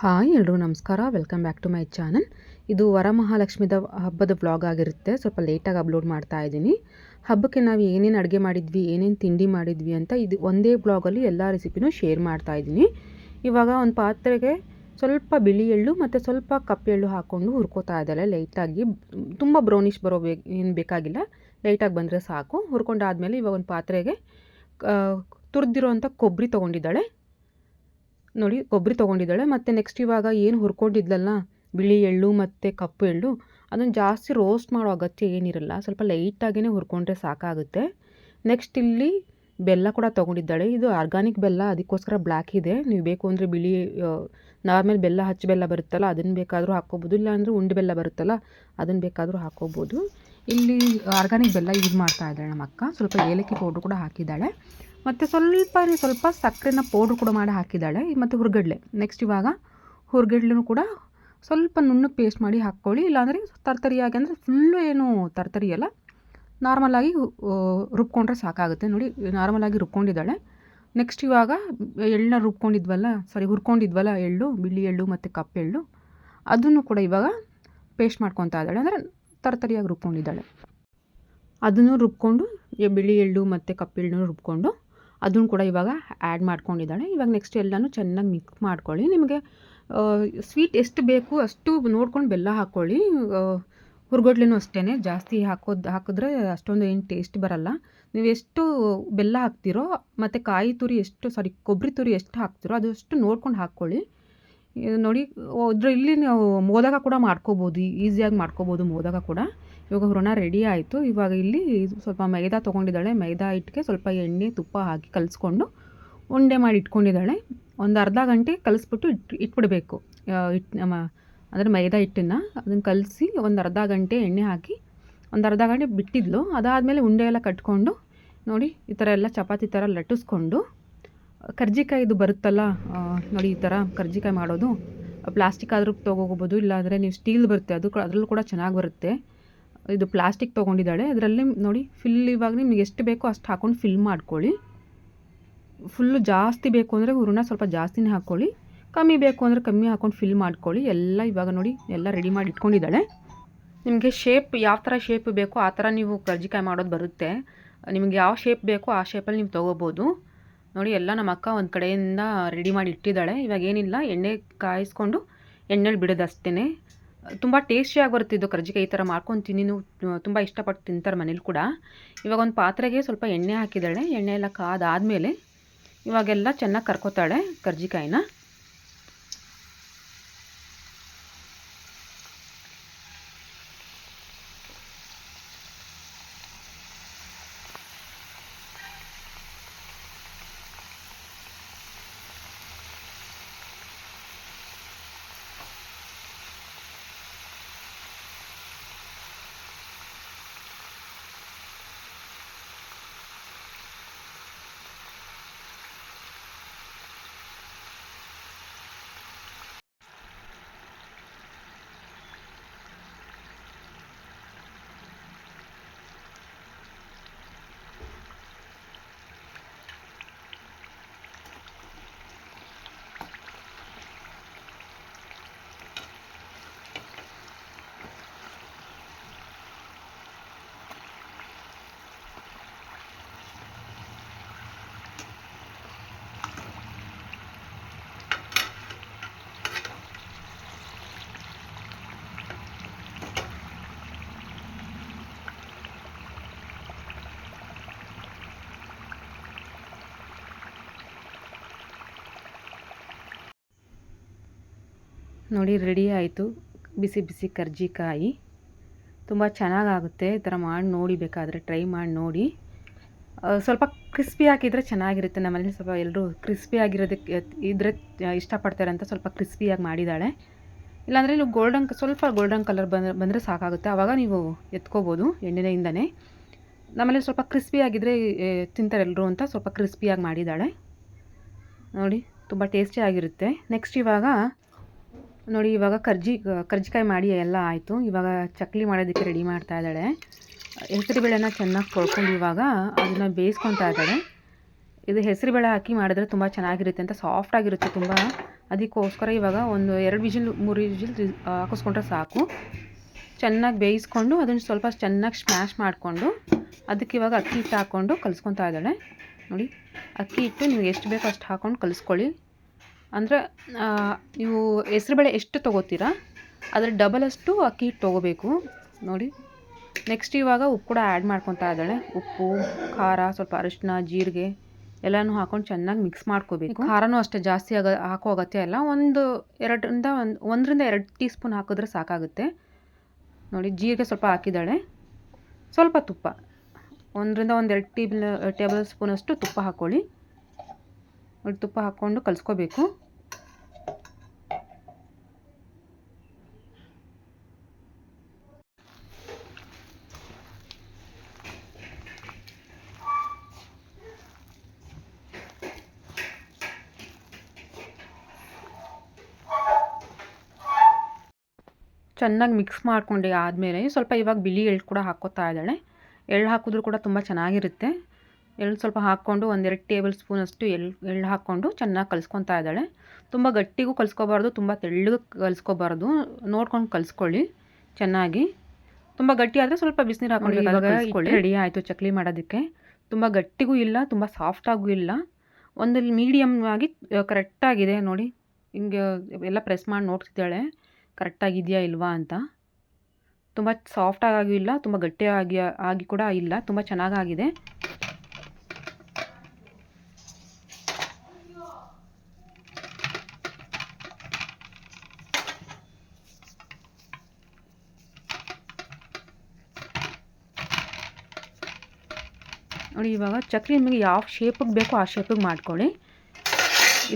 Hi ಎಲ್ಲರೂ ನಮಸ್ಕಾರ. Welcome back to my channel ಇದು ವರಮಹಾಲಕ್ಷ್ಮಿದ ಹಬ್ಬದ ಬ್ಲಾಗ್ ಆಗಿರುತ್ತೆ. ಸ್ವಲ್ಪ ಲೇಟಾಗಿ ಅಪ್ಲೋಡ್ ಮಾಡ್ತಾ ಇದ್ದೀನಿ. ಹಬ್ಬಕ್ಕೆ ನಾವು ಏನೇನು ಅಡುಗೆ ಮಾಡಿದ್ವಿ, ಏನೇನು ತಿಂಡಿ ಮಾಡಿದ್ವಿ ಅಂತ ಇದು ಒಂದೇ ಬ್ಲಾಗಲ್ಲಿ ಎಲ್ಲ ರೆಸಿಪಿನೂ ಶೇರ್ ಮಾಡ್ತಾ ಇದ್ದೀನಿ. ಇವಾಗ ಒಂದು ಪಾತ್ರೆಗೆ ಸ್ವಲ್ಪ ಬಿಳಿ ಎಳ್ಳು ಮತ್ತು ಸ್ವಲ್ಪ ಕಪ್ಪು ಎಳ್ಳು ಹಾಕ್ಕೊಂಡು ಹುರ್ಕೋತಾ ಇದ್ದಾಳೆ. ಲೈಟಾಗಿ ತುಂಬ ಬ್ರೌನಿಷ್ ಬರೋ ಏನು ಬೇಕಾಗಿಲ್ಲ. ಲೈಟಾಗಿ ಬಂದರೆ ಸಾಕು. ಹುರ್ಕೊಂಡಾದಮೇಲೆ ಇವಾಗ ಒಂದು ಪಾತ್ರೆಗೆ ತುರಿದಿರೋವಂಥ ಕೊಬ್ಬರಿ ತೊಗೊಂಡಿದ್ದಾಳೆ. ನೋಡಿ, ಕೊಬ್ಬರಿ ತೊಗೊಂಡಿದ್ದಾಳೆ. ಮತ್ತು ನೆಕ್ಸ್ಟ್ ಇವಾಗ ಏನು ಹುರ್ಕೊಂಡಿದ್ಲಲ್ಲ, ಬಿಳಿ ಎಳ್ಳು ಮತ್ತು ಕಪ್ಪು ಎಳ್ಳು, ಅದನ್ನು ಜಾಸ್ತಿ ರೋಸ್ಟ್ ಮಾಡೋ ಅಗತ್ಯ ಏನಿರಲ್ಲ. ಸ್ವಲ್ಪ ಲೈಟಾಗಿಯೇ ಹುರ್ಕೊಂಡ್ರೆ ಸಾಕಾಗುತ್ತೆ. ನೆಕ್ಸ್ಟ್ ಇಲ್ಲಿ ಬೆಲ್ಲ ಕೂಡ ತೊಗೊಂಡಿದ್ದಾಳೆ. ಇದು ಆರ್ಗಾನಿಕ್ ಬೆಲ್ಲ, ಅದಕ್ಕೋಸ್ಕರ ಬ್ಲ್ಯಾಕ್ ಇದೆ. ನೀವು ಬೇಕು ಅಂದರೆ ಬಿಳಿ ನಾರ್ಮಲ್ ಬೆಲ್ಲ, ಹಚ್ಚಿ ಬೆಲ್ಲ ಬರುತ್ತಲ್ಲ, ಅದನ್ನು ಬೇಕಾದರೂ ಹಾಕ್ಕೋಬೋದು. ಇಲ್ಲಾಂದರೆ ಉಂಡೆ ಬೆಲ್ಲ ಬರುತ್ತಲ್ಲ, ಅದನ್ನು ಬೇಕಾದರೂ ಹಾಕ್ಕೋಬೋದು. ಇಲ್ಲಿ ಆರ್ಗಾನಿಕ್ ಬೆಲ್ಲ ಯೂಸ್ ಮಾಡ್ತಾ ಇದ್ದಾಳೆ ನಮ್ಮ ಅಕ್ಕ. ಸ್ವಲ್ಪ ಏಲಕ್ಕಿ ಪೌಡ್ರು ಕೂಡ ಹಾಕಿದ್ದಾಳೆ. ಮತ್ತು ಸ್ವಲ್ಪ ಸ್ವಲ್ಪ ಸಕ್ಕರೆನ ಪೌಡ್ರ್ ಕೂಡ ಮಾಡಿ ಹಾಕಿದ್ದಾಳೆ. ಮತ್ತು ಹುರ್ಗಡ್ಲೆ. ನೆಕ್ಸ್ಟ್ ಇವಾಗ ಹುರ್ಗಡ್ಲೆನೂ ಕೂಡ ಸ್ವಲ್ಪ ನುಣ್ಣಗೆ ಪೇಸ್ಟ್ ಮಾಡಿ ಹಾಕ್ಕೊಳ್ಳಿ. ಇಲ್ಲಾಂದರೆ ತರ್ತರಿಯಾಗಿ ಅಂದರೆ ಫುಲ್ಲು ಏನು ತರ್ತರಿ ಅಲ್ಲ. ನಾರ್ಮಲಾಗಿ ರುಬ್ಕೊಂಡ್ರೆ ಸಾಕಾಗುತ್ತೆ. ನೋಡಿ ನಾರ್ಮಲಾಗಿ ರುಬ್ಕೊಂಡಿದ್ದಾಳೆ. ನೆಕ್ಸ್ಟ್ ಇವಾಗ ಎಳ್ಳನ್ನ ರುಬ್ಕೊಂಡಿದ್ವಲ್ಲ ಸಾರಿ ಹುರ್ಕೊಂಡಿದ್ವಲ್ಲ ಎಳ್ಳು, ಬಿಳಿ ಎಳ್ಳು ಮತ್ತು ಕಪ್ಪೆಳ್ಳು ಅದನ್ನು ಕೂಡ ಇವಾಗ ಪೇಸ್ಟ್ ಮಾಡ್ಕೊತಾ ಇದ್ದಾಳೆ. ಅಂದರೆ ತರ್ತರಿಯಾಗಿ ರುಬ್ಕೊಂಡಿದ್ದಾಳೆ. ಅದನ್ನು ರುಬ್ಕೊಂಡು ಬಿಳಿ ಎಳ್ಳು ಮತ್ತು ಕಪ್ಪೆಳ್ಳು ರುಬ್ಕೊಂಡು ಅದನ್ನು ಕೂಡ ಇವಾಗ ಆ್ಯಡ್ ಮಾಡ್ಕೊಂಡಿದ್ದಾಳೆ. ಇವಾಗ ನೆಕ್ಸ್ಟ್ ಎಲ್ಲನೂ ಚೆನ್ನಾಗಿ ಮಿಕ್ಸ್ ಮಾಡ್ಕೊಳ್ಳಿ. ನಿಮಗೆ ಸ್ವೀಟ್ ಎಷ್ಟು ಬೇಕು ಅಷ್ಟು ನೋಡ್ಕೊಂಡು ಬೆಲ್ಲ ಹಾಕ್ಕೊಳ್ಳಿ. ಹುರ್ಗಡ್ಲೆನೂ ಅಷ್ಟೇ ಜಾಸ್ತಿ ಹಾಕೋದು, ಹಾಕಿದ್ರೆ ಅಷ್ಟೊಂದು ಏನು ಟೇಸ್ಟ್ ಬರಲ್ಲ. ನೀವು ಎಷ್ಟು ಬೆಲ್ಲ ಹಾಕ್ತಿರೋ, ಮತ್ತು ಕಾಯಿ ತುರಿ ಎಷ್ಟು ಸಾರಿ ಕೊಬ್ಬರಿ ತುರಿ ಎಷ್ಟು ಹಾಕ್ತಿರೋ ಅದಷ್ಟು ನೋಡ್ಕೊಂಡು ಹಾಕ್ಕೊಳ್ಳಿ. ನೋಡಿ ಅದ್ರ ಇಲ್ಲಿ ನಾವು ಮೋದಕ ಕೂಡ ಮಾಡ್ಕೋಬೋದು. ಈಸಿಯಾಗಿ ಮಾಡ್ಕೋಬೋದು ಮೋದಕ ಕೂಡ. ಇವಾಗ ಹೂರಣ ರೆಡಿ ಆಯಿತು. ಇವಾಗ ಇಲ್ಲಿ ಸ್ವಲ್ಪ ಮೈದಾ ತೊಗೊಂಡಿದ್ದಾಳೆ. ಮೈದಾ ಹಿಟ್ಟಿಗೆ ಸ್ವಲ್ಪ ಎಣ್ಣೆ, ತುಪ್ಪ ಹಾಕಿ ಕಲಿಸ್ಕೊಂಡು ಉಂಡೆ ಮಾಡಿ ಇಟ್ಕೊಂಡಿದ್ದಾಳೆ. ಒಂದು ಅರ್ಧ ಗಂಟೆ ಕಲಿಸ್ಬಿಟ್ಟು ಇಟ್, ಇಟ್ಬಿಡಬೇಕು. ಹಿಟ್ಟು ನಮ್ಮ, ಅಂದರೆ ಮೈದಾ ಹಿಟ್ಟನ್ನು. ಅದನ್ನು ಕಲಸಿ ಒಂದು ಅರ್ಧ ಗಂಟೆ ಎಣ್ಣೆ ಹಾಕಿ ಒಂದು ಅರ್ಧ ಗಂಟೆ ಬಿಟ್ಟಿದ್ಲು. ಅದಾದಮೇಲೆ ಉಂಡೆ ಎಲ್ಲ ಕಟ್ಕೊಂಡು ನೋಡಿ, ಈ ಥರ ಎಲ್ಲ ಚಪಾತಿ ಥರ ಲಟ್ಟಿಸ್ಕೊಂಡು ಕರ್ಜಿಕಾಯಿದು ಬರುತ್ತಲ್ಲ ನೋಡಿ ಈ ಥರ ಕರ್ಜಿಕಾಯಿ ಮಾಡೋದು. ಪ್ಲಾಸ್ಟಿಕ್ ಆದರೂ ತೊಗೋಬೋದು, ಇಲ್ಲಾಂದರೆ ನೀವು ಸ್ಟೀಲ್ ಬರುತ್ತೆ, ಅದು ಅದರಲ್ಲೂ ಕೂಡ ಚೆನ್ನಾಗಿ ಬರುತ್ತೆ. ಇದು ಪ್ಲಾಸ್ಟಿಕ್ ತೊಗೊಂಡಿದ್ದಾಳೆ. ಅದರಲ್ಲಿ ನೋಡಿ ಫಿಲ್ ಇವಾಗ ನಿಮ್ಗೆ ಎಷ್ಟು ಬೇಕೋ ಅಷ್ಟು ಹಾಕ್ಕೊಂಡು ಫಿಲ್ ಮಾಡ್ಕೊಳ್ಳಿ. ಫುಲ್ಲು ಜಾಸ್ತಿ ಬೇಕು ಅಂದರೆ ಹುರುಣ ಸ್ವಲ್ಪ ಜಾಸ್ತಿನೇ ಹಾಕ್ಕೊಳ್ಳಿ ಕಮ್ಮಿ ಬೇಕು ಅಂದರೆ ಕಮ್ಮಿ ಹಾಕ್ಕೊಂಡು ಫಿಲ್ ಮಾಡ್ಕೊಳ್ಳಿ. ಎಲ್ಲ ಇವಾಗ ನೋಡಿ, ಎಲ್ಲ ರೆಡಿ ಮಾಡಿ ಇಟ್ಕೊಂಡಿದ್ದಾಳೆ. ನಿಮಗೆ ಶೇಪ್ ಯಾವ ಥರ ಶೇಪ್ ಬೇಕೋ ಆ ಥರ ನೀವು ಕರ್ಜಿಕಾಯಿ ಮಾಡೋದು ಬರುತ್ತೆ. ನಿಮಗೆ ಯಾವ ಶೇಪ್ ಬೇಕೋ ಆ ಶೇಪಲ್ಲಿ ನೀವು ತೊಗೋಬೋದು. ನೋಡಿ, ಎಲ್ಲ ನಮ್ಮ ಅಕ್ಕ ಒಂದು ಕಡೆಯಿಂದ ರೆಡಿ ಮಾಡಿ ಇಟ್ಟಿದ್ದಾಳೆ. ಇವಾಗ ಏನಿಲ್ಲ, ಎಣ್ಣೆ ಕಾಯಿಸ್ಕೊಂಡು ಎಣ್ಣೆಲಿ ಬಿಡೋದು ಅಷ್ಟೇ ತುಂಬ ಟೇಸ್ಟಿಯಾಗಿ ಬರುತ್ತೆ ಇದು ಕರ್ಜಿಕಾಯಿ ಈ ಥರ ಮಾಡ್ಕೊತೀನಿ. ನೀವು ತುಂಬ ಇಷ್ಟಪಟ್ಟು ತಿಂತಾರೆ ಮನೇಲಿ ಕೂಡ. ಇವಾಗ ಒಂದು ಪಾತ್ರೆಗೆ ಸ್ವಲ್ಪ ಎಣ್ಣೆ ಹಾಕಿದ್ದಾಳೆ. ಎಣ್ಣೆ ಎಲ್ಲ ಕಾದಾದಮೇಲೆ ಇವಾಗೆಲ್ಲ ಚೆನ್ನಾಗಿ ಕರ್ಕೋತಾಳೆ ಕರ್ಜಿಕಾಯಿನ. ನೋಡಿ ರೆಡಿ ಆಯಿತು. ಬಿಸಿ ಬಿಸಿ ಕರ್ಜಿಕಾಯಿ ತುಂಬ ಚೆನ್ನಾಗಾಗುತ್ತೆ. ಈ ಥರ ಮಾಡಿ ನೋಡಿ ಬೇಕಾದರೆ ಟ್ರೈ ಮಾಡಿ ನೋಡಿ. ಸ್ವಲ್ಪ ಕ್ರಿಸ್ಪಿ ಹಾಕಿದರೆ ಚೆನ್ನಾಗಿರುತ್ತೆ. ನಮ್ಮಲ್ಲಿ ಸ್ವಲ್ಪ ಎಲ್ಲರೂ ಕ್ರಿಸ್ಪಿ ಆಗಿರೋದಕ್ಕೆ ಇದ್ರೆ ಇಷ್ಟಪಡ್ತಾರೆ ಅಂತ ಸ್ವಲ್ಪ ಕ್ರಿಸ್ಪಿಯಾಗಿ ಮಾಡಿದ್ದಾಳೆ. ಇಲ್ಲಾಂದರೆ ನೀವು ಗೋಲ್ಡನ್ ಸ್ವಲ್ಪ ಗೋಲ್ಡನ್ ಕಲರ್ ಬಂದರೆ ಬಂದರೆ ಸಾಕಾಗುತ್ತೆ. ಆವಾಗ ನೀವು ಎತ್ಕೋಬೋದು ಎಣ್ಣೆಯಿಂದನೇ. ನಮ್ಮಲ್ಲಿ ಸ್ವಲ್ಪ ಕ್ರಿಸ್ಪಿ ಆಗಿದ್ರೆ ತಿಂತಾರೆ ಎಲ್ಲರೂ ಅಂತ ಸ್ವಲ್ಪ ಕ್ರಿಸ್ಪಿಯಾಗಿ ಮಾಡಿದ್ದಾಳೆ. ನೋಡಿ, ತುಂಬ ಟೇಸ್ಟಿಯಾಗಿರುತ್ತೆ ನೆಕ್ಸ್ಟ್ ಇವಾಗ ನೋಡಿ, ಇವಾಗ ಕರ್ಜಿ, ಕರ್ಜಿಕಾಯಿ ಮಾಡಿ ಎಲ್ಲ ಆಯಿತು. ಇವಾಗ ಚಕ್ಲಿ ಮಾಡೋದಕ್ಕೆ ರೆಡಿ ಮಾಡ್ತಾ ಇದ್ದಾಳೆ. ಹೆಸರುಬೇಳೆನ ಚೆನ್ನಾಗಿ ತೊಳ್ಕೊಂಡು ಇವಾಗ ಅದನ್ನು ಬೇಯಿಸ್ಕೊತಾ ಇದ್ದಾಳೆ. ಇದು ಹೆಸರುಬೇಳೆ ಹಾಕಿ ಮಾಡಿದ್ರೆ ತುಂಬ ಚೆನ್ನಾಗಿರುತ್ತೆ ಅಂತ ಸಾಫ್ಟಾಗಿರುತ್ತೆ ತುಂಬ. ಅದಕ್ಕೋಸ್ಕರ ಇವಾಗ ಒಂದು ಎರಡು ವಿಜಿಲ್, ಮೂರು ವಿಜಿಲ್ ಹಾಕಿಸ್ಕೊಂಡ್ರೆ ಸಾಕು. ಚೆನ್ನಾಗಿ ಬೇಯಿಸ್ಕೊಂಡು ಅದನ್ನು ಸ್ವಲ್ಪ ಚೆನ್ನಾಗಿ ಸ್ಮ್ಯಾಶ್ ಮಾಡಿಕೊಂಡು ಅದಕ್ಕೆ ಇವಾಗ ಅಕ್ಕಿ ಹಿಟ್ಟು ಹಾಕ್ಕೊಂಡು ಕಲಿಸ್ಕೊತಾ ಇದ್ದಾಳೆ. ನೋಡಿ, ಅಕ್ಕಿ ಹಿಟ್ಟು ನೀವು ಎಷ್ಟು ಬೇಕೋ ಅಷ್ಟು ಹಾಕ್ಕೊಂಡು ಕಲಿಸ್ಕೊಳ್ಳಿ. ಅಂದರೆ ನೀವು ಹೆಸ್ರುಬೇಳೆ ಎಷ್ಟು ತೊಗೋತೀರಾ? ಅದರ ಡಬಲಷ್ಟು ಅಕ್ಕಿ ಹಿಟ್ಟು ತೊಗೋಬೇಕು. ನೋಡಿ. ನೆಕ್ಸ್ಟ್ ಇವಾಗ ಉಪ್ಪು ಕೂಡ ಆ್ಯಡ್ ಮಾಡ್ಕೊತಾ ಇದ್ದಾಳೆ. ಉಪ್ಪು, ಖಾರ, ಸ್ವಲ್ಪ ಅರಿಶಿನ ಜೀರಿಗೆ ಎಲ್ಲನೂ ಹಾಕೊಂಡು ಚೆನ್ನಾಗಿ ಮಿಕ್ಸ್ ಮಾಡ್ಕೋಬೇಕು. ಖಾರನೂ ಅಷ್ಟೇ ಜಾಸ್ತಿ ಆಗ ಹಾಕೋ ಅಗತ್ಯ ಇಲ್ಲ. ಒಂದು ಎರಡರಿಂದ ಒಂದು, ಒಂದರಿಂದ ಎರಡು ಟೀ ಸ್ಪೂನ್ ಹಾಕಿದ್ರೆ ಸಾಕಾಗುತ್ತೆ. ನೋಡಿ, ಜೀರಿಗೆ ಸ್ವಲ್ಪ ಹಾಕಿದ್ದಾಳೆ. ಸ್ವಲ್ಪ ತುಪ್ಪ. ಒಂದರಿಂದ ಒಂದು ಎರಡು ಟೇಬಲ್ ಟೇಬಲ್ ಸ್ಪೂನಷ್ಟು ತುಪ್ಪ ಹಾಕ್ಕೊಳ್ಳಿ ತುಪ್ಪ ಹಾಕ್ಕೊಂಡು ಕಲಿಸ್ಕೋಬೇಕು. ಚೆನ್ನಾಗಿ ಮಿಕ್ಸ್ ಮಾಡ್ಕೊಂಡು ಆದಮೇಲೆ ಸ್ವಲ್ಪ ಇವಾಗ ಬಿಳಿ ಎಳ್ಳು ಕೂಡ ಹಾಕ್ಕೋತಾ ಇದ್ದಾಳೆ. ಎಳ್ಳು ಹಾಕಿದ್ರೂ ಕೂಡ ತುಂಬ ಚೆನ್ನಾಗಿರುತ್ತೆ. ಎಳ್ಳು ಸ್ವಲ್ಪ ಹಾಕ್ಕೊಂಡು ಒಂದೆರಡು ಟೇಬಲ್ ಸ್ಪೂನಷ್ಟು ಎಳ್ಳು ಎಳ್ಳು ಹಾಕ್ಕೊಂಡು ಚೆನ್ನಾಗಿ ಕಲಿಸ್ಕೊತಾ ಇದ್ದಾಳೆ. ತುಂಬ ಗಟ್ಟಿಗೂ ಕಲಿಸ್ಕೋಬಾರ್ದು ತುಂಬ ತೆಳ್ಳಗೆ ಕಲಿಸ್ಕೋಬಾರ್ದು. ನೋಡ್ಕೊಂಡು ಕಲಿಸ್ಕೊಳ್ಳಿ ಚೆನ್ನಾಗಿ. ತುಂಬ ಗಟ್ಟಿ ಆದರೆ ಸ್ವಲ್ಪ ಬಿಸಿನೀರು ಹಾಕೊಂಡು ಇವಾಗ ರೆಡಿ ಆಯಿತು ಚಕ್ಲಿ ಮಾಡೋದಕ್ಕೆ. ತುಂಬ ಗಟ್ಟಿಗೂ ಇಲ್ಲ ತುಂಬ ಸಾಫ್ಟಾಗೂ ಇಲ್ಲ. ಒಂದು ಮೀಡಿಯಮ್ ಆಗಿ ಕರೆಕ್ಟಾಗಿದೆ ನೋಡಿ. ಹಿಂಗೆ ಎಲ್ಲ ಪ್ರೆಸ್ ಮಾಡಿ ನೋಡ್ತಿದ್ದಾಳೆ. ಕರೆಕ್ಟಾಗಿದೆಯಾ ಇಲ್ವಾ ಅಂತ. ತುಂಬ ಸಾಫ್ಟಾಗಿಯೂ ಇಲ್ಲ ತುಂಬ ಗಟ್ಟಿಯಾಗಿ ಆಗಿ ಕೂಡ ಇಲ್ಲ ತುಂಬ ಚೆನ್ನಾಗಾಗಿದೆ. ಇವಾಗ ನಿಮಗೆ ಯಾವ ಶೇಪಿಗೆ ಬೇಕೋ ಆ ಶೇಪಿಗೆ ಮಾಡ್ಕೊಳ್ಳಿ.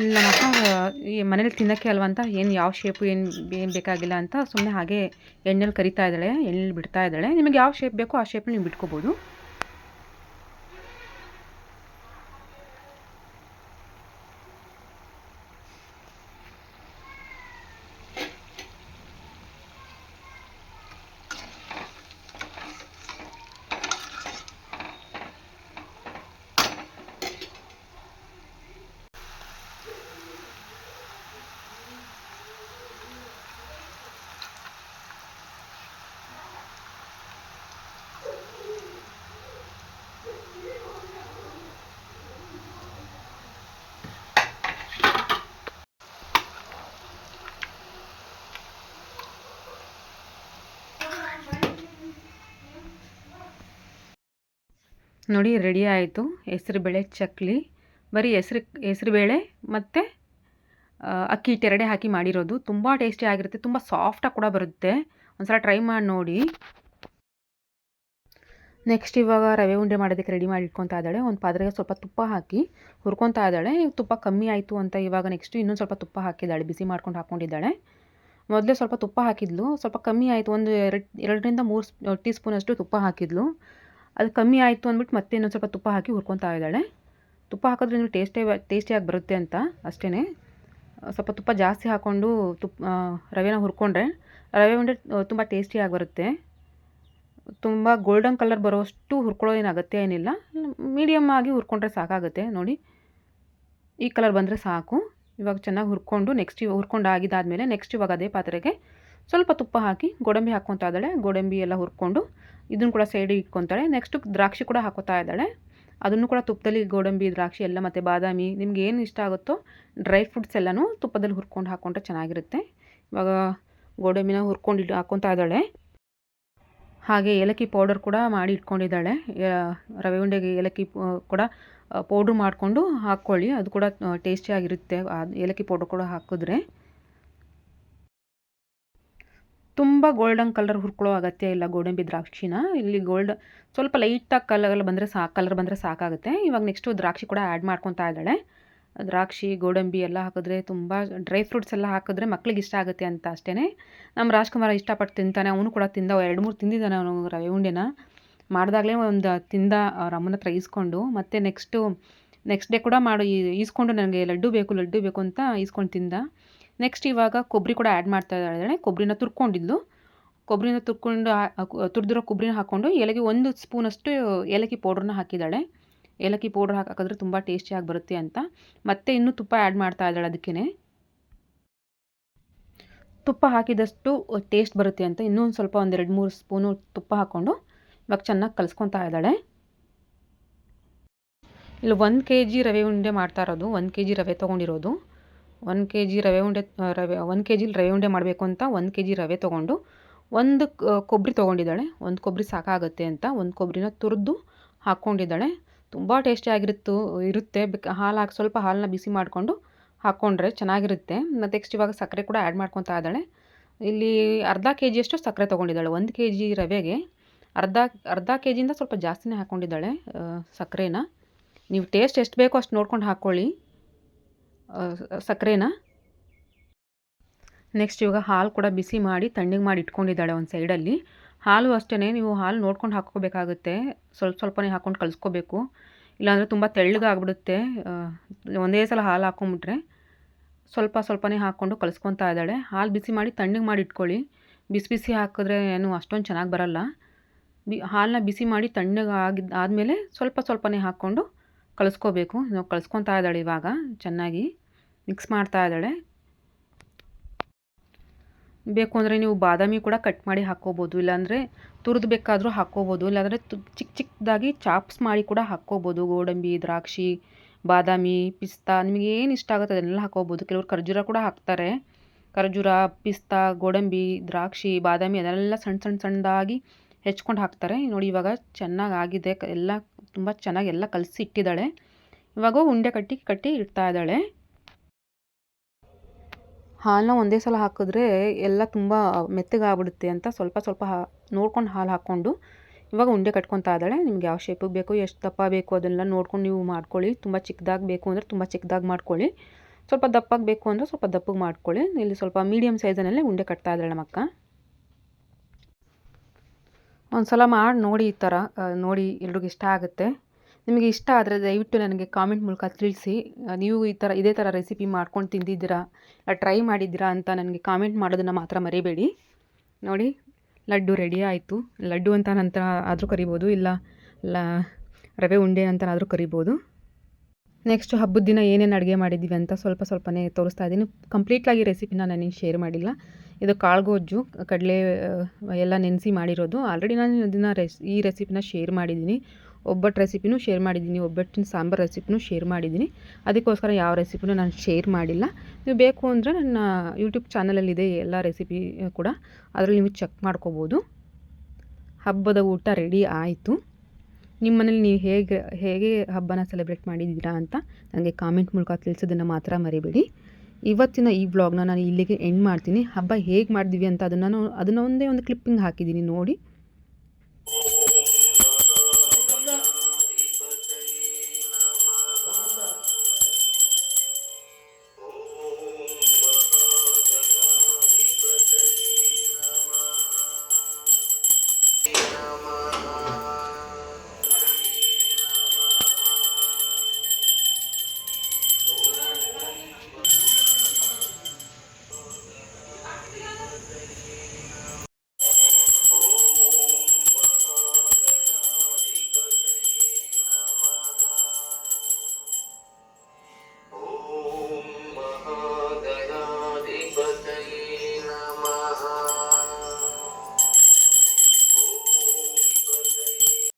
ಇಲ್ಲ ಈ ಮನೇಲಿ ತಿನ್ನೋಕ್ಕೆ ಅಲ್ವ ಅಂತ, ಏನು ಯಾವ ಶೇಪು ಏನು ಏನು ಬೇಕಾಗಿಲ್ಲ ಅಂತ ಸುಮ್ಮನೆ ಹಾಗೆ ಎಣ್ಣೆಲಿ ಕರಿತಾ ಇದ್ದಾಳೆ, ಎಣ್ಣೆಲಿ ಬಿಡ್ತಾ ಇದ್ದಾಳೆ. ನಿಮಗೆ ಯಾವ ಶೇಪ್ ಬೇಕೋ ಆ ಶೇಪ್ ನೀವು ಬಿಟ್ಕೋಬೋದು. ನೋಡಿ, ರೆಡಿ ಆಯಿತು. ಹೆಸರುಬೇಳೆ ಚಕ್ಲಿ. ಬರೀ ಹೆಸ್ರು ಹೆಸರುಬೇಳೆ ಮತ್ತು ಅಕ್ಕಿ ಹಿಟ್ಟು ಎರಡೇ ಹಾಕಿ ಮಾಡಿರೋದು. ತುಂಬ ಟೇಸ್ಟಿ ಆಗಿರುತ್ತೆ. ತುಂಬ ಸಾಫ್ಟಾಗಿ ಕೂಡ ಬರುತ್ತೆ. ಒಂದ್ಸಲ ಟ್ರೈ ಮಾಡಿ ನೋಡಿ. ನೆಕ್ಸ್ಟ್ ಇವಾಗ ರವೆ ಉಂಡೆ ಮಾಡೋದಕ್ಕೆ ರೆಡಿ ಮಾಡಿ ಇಟ್ಕೊತಾ ಇದ್ದಾಳೆ. ಒಂದು ಪಾತ್ರೆಗೆ ಸ್ವಲ್ಪ ತುಪ್ಪ ಹಾಕಿ ಹುರ್ಕೊತಾ ಇದ್ದಾಳೆ. ತುಪ್ಪ ಕಮ್ಮಿ ಆಯಿತು ಅಂತ ಇವಾಗ ನೆಕ್ಸ್ಟ್ ಇನ್ನೊಂದು ಸ್ವಲ್ಪ ತುಪ್ಪ ಹಾಕಿದ್ದಾಳೆ. ಬಿಸಿ ಮಾಡ್ಕೊಂಡು ಹಾಕ್ಕೊಂಡಿದ್ದಾಳೆ ಮೊದಲೇ ಸ್ವಲ್ಪ ತುಪ್ಪ ಹಾಕಿದ್ಲು. ಸ್ವಲ್ಪ ಕಮ್ಮಿ ಆಯಿತು. ಒಂದು ಎರಡು, ಎರಡರಿಂದ ಮೂರು ಟೀ ಸ್ಪೂನಷ್ಟು ತುಪ್ಪ ಹಾಕಿದ್ಲು. ಅದು ಕಮ್ಮಿ ಆಯಿತು ಅಂದ್ಬಿಟ್ಟು ಮತ್ತೆ ಇನ್ನೊಂದು ಸ್ವಲ್ಪ ತುಪ್ಪ ಹಾಕಿ ಹುರ್ಕೊತಾ ಇದ್ದಾಳೆ. ತುಪ್ಪ ಹಾಕಿದ್ರೆ ಟೇಸ್ಟೇ ಟೇಸ್ಟಿಯಾಗಿ ಬರುತ್ತೆ ಅಂತ ಅಷ್ಟೇ ಸ್ವಲ್ಪ ತುಪ್ಪ ಜಾಸ್ತಿ ಹಾಕ್ಕೊಂಡು ತುಪ್ಪ ರವೆನ ಹುರ್ಕೊಂಡ್ರೆ ರವೆ ಉಂಡೆ ತುಂಬ ಟೇಸ್ಟಿಯಾಗಿ ಬರುತ್ತೆ. ತುಂಬ ಗೋಲ್ಡನ್ ಕಲರ್ ಬರೋಷ್ಟು ಹುರ್ಕೊಳ್ಳೋ ಏನು ಅಗತ್ಯ ಏನಿಲ್ಲ. ಮೀಡಿಯಮ್ ಆಗಿ ಹುರ್ಕೊಂಡ್ರೆ ಸಾಕಾಗುತ್ತೆ ನೋಡಿ. ಈ ಕಲರ್ ಬಂದರೆ ಸಾಕು. ಇವಾಗ ಚೆನ್ನಾಗಿ ಹುರ್ಕೊಂಡು ನೆಕ್ಸ್ಟ್ ಇವಾಗ ಹುರ್ಕೊಂಡು ಆಗಿದ್ದಾದಮೇಲೆ ನೆಕ್ಸ್ಟ್ ಇವಾಗ ಅದೇ ಪಾತ್ರೆಗೆ ಸ್ವಲ್ಪ ತುಪ್ಪ ಹಾಕಿ ಗೋಡಂಬಿ ಹಾಕ್ಕೊತಾ ಇದ್ದಾಳೆ. ಗೋಡಂಬಿ ಎಲ್ಲ ಹುರ್ಕೊಂಡು ಇದನ್ನು ಕೂಡ ಸೈಡಿಗೆ ಇಟ್ಕೊತಾಳೆ. ನೆಕ್ಸ್ಟು ದ್ರಾಕ್ಷಿ ಕೂಡ ಹಾಕೋತಾ ಇದ್ದಾಳೆ. ಅದನ್ನು ಕೂಡ ತುಪ್ಪದಲ್ಲಿ ಗೋಡಂಬಿ, ದ್ರಾಕ್ಷಿ ಎಲ್ಲ ಮತ್ತು ಬಾದಾಮಿ ನಿಮ್ಗೆ ಏನು ಇಷ್ಟ ಆಗುತ್ತೋ ಡ್ರೈ ಫ್ರೂಟ್ಸ್ ಎಲ್ಲನೂ ತುಪ್ಪದಲ್ಲಿ ಹುರ್ಕೊಂಡು ಹಾಕ್ಕೊಂಡ್ರೆ ಚೆನ್ನಾಗಿರುತ್ತೆ. ಇವಾಗ ಗೋಡಂಬಿನ ಹುರ್ಕೊಂಡು ಹಾಕ್ಕೊತಾ ಇದ್ದಾಳೆ. ಹಾಗೆ ಏಲಕ್ಕಿ ಪೌಡರ್ ಕೂಡ ಮಾಡಿ ಇಟ್ಕೊಂಡಿದ್ದಾಳೆ. ರವೆ ಉಂಡೆಗೆ ಏಲಕ್ಕಿ ಕೂಡ ಪೌಡ್ರ್ ಮಾಡಿಕೊಂಡು ಹಾಕ್ಕೊಳ್ಳಿ. ಅದು ಕೂಡ ಟೇಸ್ಟಿಯಾಗಿರುತ್ತೆ ಏಲಕ್ಕಿ ಪೌಡ್ರ್ ಕೂಡ ಹಾಕಿದ್ರೆ. ತುಂಬ ಗೋಲ್ಡನ್ ಕಲರ್ ಹುರ್ಕೊಳ್ಳೋ ಅಗತ್ಯ ಇಲ್ಲ ಗೋಡಂಬಿ ದ್ರಾಕ್ಷಿನ. ಇಲ್ಲಿ ಗೋಲ್ಡ್ ಸ್ವಲ್ಪ ಲೈಟಾಗಿ ಕಲರ್ ಬಂದರೆ ಸಾಕು ಕಲರ್ ಬಂದರೆ ಸಾಕಾಗುತ್ತೆ. ಇವಾಗ ನೆಕ್ಸ್ಟು ದ್ರಾಕ್ಷಿ ಕೂಡ ಆ್ಯಡ್ ಮಾಡ್ಕೊತಾ ಇದ್ದಾಳೆ. ದ್ರಾಕ್ಷಿ, ಗೋಡಂಬಿ ಎಲ್ಲ ಹಾಕಿದ್ರೆ ತುಂಬ ಡ್ರೈ ಫ್ರೂಟ್ಸ್ ಎಲ್ಲ ಹಾಕಿದ್ರೆ ಮಕ್ಳಿಗೆ ಇಷ್ಟ ಆಗುತ್ತೆ ಅಂತ ಅಷ್ಟೇ ನಮ್ಮ ರಾಜ್ಕುಮಾರ ಇಷ್ಟಪಟ್ಟು ತಿಂತಾನೆ. ಅವನು ಕೂಡ ತಿಂದ ಎರಡು ಮೂರು ತಿಂದಿದ್ದಾನೆ ಅವನು ರವೆ ಉಂಡೆನ. ಮಾಡಿದಾಗಲೇ ಒಂದು ತಿಂದ ಅವ್ರ ಅಮ್ಮನ ಹತ್ರ ಈಸ್ಕೊಂಡು, ಮತ್ತು ನೆಕ್ಸ್ಟು ನೆಕ್ಸ್ಟ್ ಡೇ ಕೂಡ ಮಾಡು ಈಸ್ಕೊಂಡು ನನಗೆ ಲಡ್ಡು ಬೇಕು ಲಡ್ಡು ಬೇಕು ಅಂತ ಈಸ್ಕೊಂಡು ತಿಂದ. ನೆಕ್ಸ್ಟ್ ಇವಾಗ ಕೊಬ್ಬರಿ ಕೂಡ ಆ್ಯಡ್ ಮಾಡ್ತಾ ಇದ್ದಾಳೆ ಕೊಬ್ಬರಿನ ತುರ್ಕೊಂಡಿದ್ಲು. ಕೊಬ್ಬರಿನ ತುರ್ಕೊಂಡು ತುರಿದಿರೋ ಕೊಬ್ಬರಿನ ಹಾಕ್ಕೊಂಡು ಏಲಕ್ಕಿ ಒಂದು ಸ್ಪೂನಷ್ಟು ಏಲಕ್ಕಿ ಪೌಡ್ರನ್ನ ಹಾಕಿದ್ದಾಳೆ. ಏಲಕ್ಕಿ ಪೌಡ್ರ್ ಹಾಕಿದ್ರೆ ತುಂಬ ಟೇಸ್ಟಿಯಾಗಿ ಬರುತ್ತೆ ಅಂತ. ಮತ್ತೆ ಇನ್ನೂ ತುಪ್ಪ ಆ್ಯಡ್ ಮಾಡ್ತಾ ಇದ್ದಾಳೆ ಅದಕ್ಕೇ ತುಪ್ಪ ಹಾಕಿದಷ್ಟು ಟೇಸ್ಟ್ ಬರುತ್ತೆ ಅಂತ ಇನ್ನೊಂದು ಸ್ವಲ್ಪ ಒಂದೆರಡು ಮೂರು ಸ್ಪೂನು ತುಪ್ಪ ಹಾಕ್ಕೊಂಡು ಇವಾಗ ಚೆನ್ನಾಗಿ ಕಲಿಸ್ಕೊತಾ ಇದ್ದಾಳೆ. ಇಲ್ಲಿ ಒಂದು ಕೆ ಜಿ ರವೆ ಉಂಡೆ ಮಾಡ್ತಾ ಇರೋದು. ಒಂದು ಕೆ ಜಿ ರವೆ ತೊಗೊಂಡಿರೋದು. ಒಂದು ಕೆ ಜಿ ರವೆ ಉಂಡೆ ರವೆ, ಒಂದು ಕೆ ಜಿಲಿ ರವೆ ಉಂಡೆ ಮಾಡಬೇಕು ಅಂತ ಒಂದು ಕೆ ಜಿ ರವೆ ತೊಗೊಂಡು ಒಂದು ಕೊಬ್ಬರಿ ತೊಗೊಂಡಿದ್ದಾಳೆ. ಒಂದು ಕೊಬ್ಬರಿ ಸಾಕಾಗುತ್ತೆ ಅಂತ ಒಂದು ಕೊಬ್ಬರಿನ ತುರಿದು ಹಾಕ್ಕೊಂಡಿದ್ದಾಳೆ ತುಂಬ ಟೇಸ್ಟಿಯಾಗಿರುತ್ತು ಇರುತ್ತೆ. ಬೇಕು, ಹಾಲು ಹಾಕಿ, ಸ್ವಲ್ಪ ಹಾಲನ್ನ ಬಿಸಿ ಮಾಡಿಕೊಂಡು ಹಾಕ್ಕೊಂಡ್ರೆ ಚೆನ್ನಾಗಿರುತ್ತೆ. ನೆಕ್ಸ್ಟ್ ಇವಾಗ ಸಕ್ಕರೆ ಕೂಡ ಆ್ಯಡ್ ಮಾಡ್ಕೊತಾ ಇದ್ದಾಳೆ. ಇಲ್ಲಿ ಅರ್ಧ ಕೆ ಜಿಯಷ್ಟು ಸಕ್ಕರೆ ತೊಗೊಂಡಿದ್ದಾಳೆ. ಒಂದು ಕೆ ಜಿ ರವೆಗೆ ಅರ್ಧ ಅರ್ಧ ಕೆ ಜಿಯಿಂದ ಸ್ವಲ್ಪ ಜಾಸ್ತಿನೇ ಹಾಕ್ಕೊಂಡಿದ್ದಾಳೆ ಸಕ್ಕರೆನ. ನೀವು ಟೇಸ್ಟ್ ಎಷ್ಟು ಬೇಕೋ ಅಷ್ಟು ನೋಡ್ಕೊಂಡು ಹಾಕ್ಕೊಳ್ಳಿ ಸಕ್ಕರೆನ? ನೆಕ್ಸ್ಟ್ ಇವಾಗ ಹಾಲು ಕೂಡ ಬಿಸಿ ಮಾಡಿ ತಣ್ಣಗೆ ಮಾಡಿ ಇಟ್ಕೊಂಡಿದ್ದಾಳೆ ಒಂದು ಸೈಡಲ್ಲಿ ಹಾಲು ಅಷ್ಟೇ ನೀವು ಹಾಲು ನೋಡ್ಕೊಂಡು ಹಾಕ್ಕೋಬೇಕಾಗುತ್ತೆ. ಸ್ವಲ್ಪ ಸ್ವಲ್ಪನೇ ಹಾಕ್ಕೊಂಡು ಕಲಿಸ್ಕೋಬೇಕು. ಇಲ್ಲಾಂದರೆ ತುಂಬ ತೆಳ್ಳಗಾಗ್ಬಿಡುತ್ತೆ. ಒಂದೇ ಸಲ ಹಾಲು ಹಾಕ್ಕೊಂಬಿಟ್ರೆ ಸ್ವಲ್ಪ ಸ್ವಲ್ಪನೇ ಹಾಕ್ಕೊಂಡು ಕಲಿಸ್ಕೊತಾ ಇದ್ದಾಳೆ. ಹಾಲು ಬಿಸಿ ಮಾಡಿ ತಣ್ಣಗೆ ಮಾಡಿ ಇಟ್ಕೊಳ್ಳಿ. ಬಿಸಿ ಬಿಸಿ ಹಾಕಿದ್ರೆ ಏನು ಅಷ್ಟೊಂದು ಚೆನ್ನಾಗಿ ಬರಲ್ಲ. ಬಿ ಹಾಲನ್ನ ಬಿಸಿ ಮಾಡಿ ತಣ್ಣಗೆ ಆಗಿದ್ದು ಆದಮೇಲೆ ಸ್ವಲ್ಪ ಸ್ವಲ್ಪನೇ ಹಾಕ್ಕೊಂಡು ಕಲಿಸ್ಕೋಬೇಕು. ನಾವು ಕಲಿಸ್ಕೊತಾ ಇದ್ದಾಳೆ ಇವಾಗ. ಚೆನ್ನಾಗಿ ಮಿಕ್ಸ್ ಮಾಡ್ತಾ ಇದ್ದಾಳೆ. ಬೇಕು ಅಂದರೆ ನೀವು ಬಾದಾಮಿ ಕೂಡ ಕಟ್ ಮಾಡಿ ಹಾಕ್ಕೋಬೋದು. ಇಲ್ಲಾಂದರೆ ತುರಿದು ಬೇಕಾದರೂ ಹಾಕ್ಕೋಬೋದು. ಇಲ್ಲಾಂದರೆ ತು ಚಿಕ್ಕ ಚಿಕ್ಕದಾಗಿ ಚಾಪ್ಸ್ ಮಾಡಿ ಕೂಡ ಹಾಕ್ಕೋಬೋದು. ಗೋಡಂಬಿ, ದ್ರಾಕ್ಷಿ, ಬಾದಾಮಿ, ಪಿಸ್ತಾ ನಿಮಗೆ ಏನು ಇಷ್ಟ ಆಗುತ್ತೆ ಅದನ್ನೆಲ್ಲ ಹಾಕ್ಕೋಬೋದು. ಕೆಲವರು ಖರ್ಜೂರ ಕೂಡ ಹಾಕ್ತಾರೆ. ಖರ್ಜೂರ, ಪಿಸ್ತಾ, ಗೋಡಂಬಿ, ದ್ರಾಕ್ಷಿ, ಬಾದಾಮಿ ಅದನ್ನೆಲ್ಲ ಸಣ್ಣ ಸಣ್ಣ ಸಣ್ಣದಾಗಿ ಹೆಚ್ಕೊಂಡು ಹಾಕ್ತಾರೆ. ನೋಡಿ ಇವಾಗ ಚೆನ್ನಾಗಿ ಆಗಿದೆ. ಎಲ್ಲ ತುಂಬ ಚೆನ್ನಾಗಿ ಎಲ್ಲ ಕಲಸಿ ಇಟ್ಟಿದ್ದಾಳೆ. ಇವಾಗ ಉಂಡೆ ಕಟ್ಟಿ ಕಟ್ಟಿ ಇಡ್ತಾ ಇದ್ದಾಳೆ. ಹಾಲನ್ನ ಒಂದೇ ಸಲ ಹಾಕಿದ್ರೆ ಎಲ್ಲ ತುಂಬ ಮೆತ್ತಗಾಗ್ಬಿಡುತ್ತೆ ಅಂತ ಸ್ವಲ್ಪ ಸ್ವಲ್ಪ ಹಾ ನೋಡ್ಕೊಂಡು ಹಾಲು ಹಾಕ್ಕೊಂಡು ಇವಾಗ ಉಂಡೆ ಕಟ್ಕೊತಾ ಇದ್ದಾಳೆ. ನಿಮ್ಗೆ ಯಾವ ಶೇಪಿಗೆ ಬೇಕು, ಎಷ್ಟು ದಪ್ಪ ಬೇಕು ಅದನ್ನೆಲ್ಲ ನೋಡ್ಕೊಂಡು ನೀವು ಮಾಡ್ಕೊಳ್ಳಿ. ತುಂಬ ಚಿಕ್ಕದಾಗಿ ಬೇಕು ಅಂದರೆ ತುಂಬ ಚಿಕ್ಕದಾಗಿ ಮಾಡ್ಕೊಳ್ಳಿ. ಸ್ವಲ್ಪ ದಪ್ಪಾಗಬೇಕು ಅಂದರೆ ಸ್ವಲ್ಪ ದಪ್ಪಗೆ ಮಾಡ್ಕೊಳ್ಳಿ. ಇಲ್ಲಿ ಸ್ವಲ್ಪ ಮೀಡಿಯಮ್ ಸೈಜನಲ್ಲೇ ಉಂಡೆ ಕಟ್ತಾ ಇದ್ದಾಳೆ ನಮ್ಮಕ್ಕ ಒಂದು ಸಲ ಮಾಡಿ ನೋಡಿ ಈ ಥರ ನೋಡಿ ಎಲ್ರಿಗೂ ಇಷ್ಟ ಆಗುತ್ತೆ. ನಿಮಗೆ ಇಷ್ಟ ಆದರೆ ದಯವಿಟ್ಟು ನನಗೆ ಕಾಮೆಂಟ್ ಮೂಲಕ ತಿಳಿಸಿ. ನೀವು ಈ ಥರ, ಇದೇ ಥರ ರೆಸಿಪಿ ಮಾಡ್ಕೊಂಡು ತಿಂದಿದ್ದೀರಾ ಟ್ರೈ ಮಾಡಿದ್ದೀರಾ ಅಂತ ನನಗೆ ಕಾಮೆಂಟ್ ಮಾಡೋದನ್ನು ಮಾತ್ರ ಮರಿಬೇಡಿ. ನೋಡಿ, ಲಡ್ಡು ರೆಡಿ ಆಯಿತು. ಲಡ್ಡು ಅಂತ ನಂತರ ಆದರೂ ಕರಿಬೋದು, ಇಲ್ಲ ಲ ರವೆ ಉಂಡೆ ಅಂತ ಆದರೂ ಕರಿಬೋದು. ನೆಕ್ಸ್ಟ್ ಹಬ್ಬದ ದಿನ ಏನೇನು ಅಡುಗೆ ಮಾಡಿದ್ದೀವಿ ಅಂತ ಸ್ವಲ್ಪ ಸ್ವಲ್ಪನೇ ತೋರಿಸ್ತಾ ಇದ್ದೀನಿ. ಕಂಪ್ಲೀಟಾಗಿ ರೆಸಿಪಿನ ನನಗೆ ಶೇರ್ ಮಾಡಿಲ್ಲ. ಇದು ಕಾಳುಗೋಜ್ಜು ಕಡಲೆ ಎಲ್ಲ ನೆನೆಸಿ ಮಾಡಿರೋದು. ಆಲ್ರೆಡಿ ನಾನು ಇದನ್ನು ರೆಸ್, ಈ ರೆಸಿಪಿನ ಶೇರ್ ಮಾಡಿದ್ದೀನಿ. ಒಬ್ಬಟ್ಟು ರೆಸಿಪಿನೂ ಶೇರ್ ಮಾಡಿದ್ದೀನಿ. ಒಬ್ಬಟ್ಟಿನ ಸಾಂಬಾರು ರೆಸಿಪಿನೂ ಶೇರ್ ಮಾಡಿದ್ದೀನಿ. ಅದಕ್ಕೋಸ್ಕರ ಯಾವ ರೆಸಿಪಿನೂ ನಾನು ಶೇರ್ ಮಾಡಿಲ್ಲ. ನೀವು ಬೇಕು ಅಂದರೆ ನನ್ನ ಯೂಟ್ಯೂಬ್ ಚಾನಲಲ್ಲಿದೆ ಎಲ್ಲ ರೆಸಿಪಿ ಕೂಡ. ಅದರಲ್ಲಿ ನೀವು ಚೆಕ್ ಮಾಡ್ಕೋಬೋದು. ಹಬ್ಬದ ಊಟ ರೆಡಿ ಆಯಿತು. ನಿಮ್ಮ ಮನೇಲಿ ನೀವು ಹೇಗೆ ಹೇಗೆ ಹಬ್ಬನ ಸೆಲೆಬ್ರೇಟ್ ಮಾಡಿದ್ದೀರಾ ಅಂತ ನನಗೆ ಕಾಮೆಂಟ್ ಮೂಲಕ ತಿಳಿಸೋದನ್ನು ಮಾತ್ರ ಮರಿಬೇಡಿ. ಇವತ್ತಿನ ಈ ಬ್ಲಾಗ್ನ ನಾನು ಇಲ್ಲಿಗೆ ಎಂಡ್ ಮಾಡ್ತೀನಿ. ಹಬ್ಬ ಹೇಗೆ ಮಾಡಿದ್ವಿ ಅಂತ ಅದನ್ನು ನಾನು, ಅದನ್ನು ಒಂದೇ ಒಂದು ಕ್ಲಿಪ್ಪಿಂಗ್ ಹಾಕಿದ್ದೀನಿ ನೋಡಿ.